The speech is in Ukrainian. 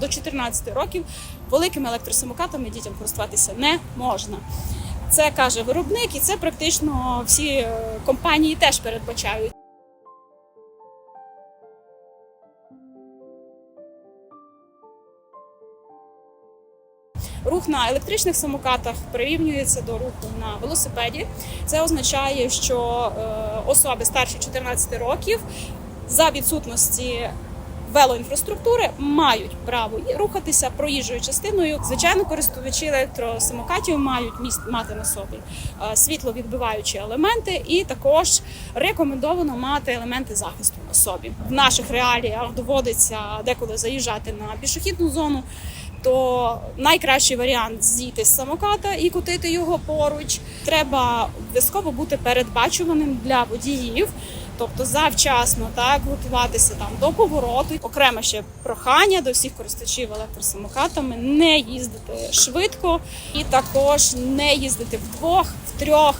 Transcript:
До 14 років великими електросамокатами дітям користуватися не можна. Це каже виробник, і це практично всі е, компанії теж передбачають. Рух на електричних самокатах прирівнюється до руху на велосипеді. Це означає, що е, особи старші 14 років за відсутності велоінфраструктури мають право рухатися проїжджою частиною. Звичайно, користувачі електросамокатів мають міст мати на собі е, світловідбиваючі елементи, і також рекомендовано мати елементи захисту на собі. В наших реаліях доводиться деколи заїжджати на пішохідну зону. То найкращий варіант зійти з самоката і кутити його поруч. Треба обов'язково бути передбачуваним для водіїв, тобто завчасно так готуватися там до повороту. Окремо ще прохання до всіх користувачів електросамокатами не їздити швидко і також не їздити вдвох, в трьох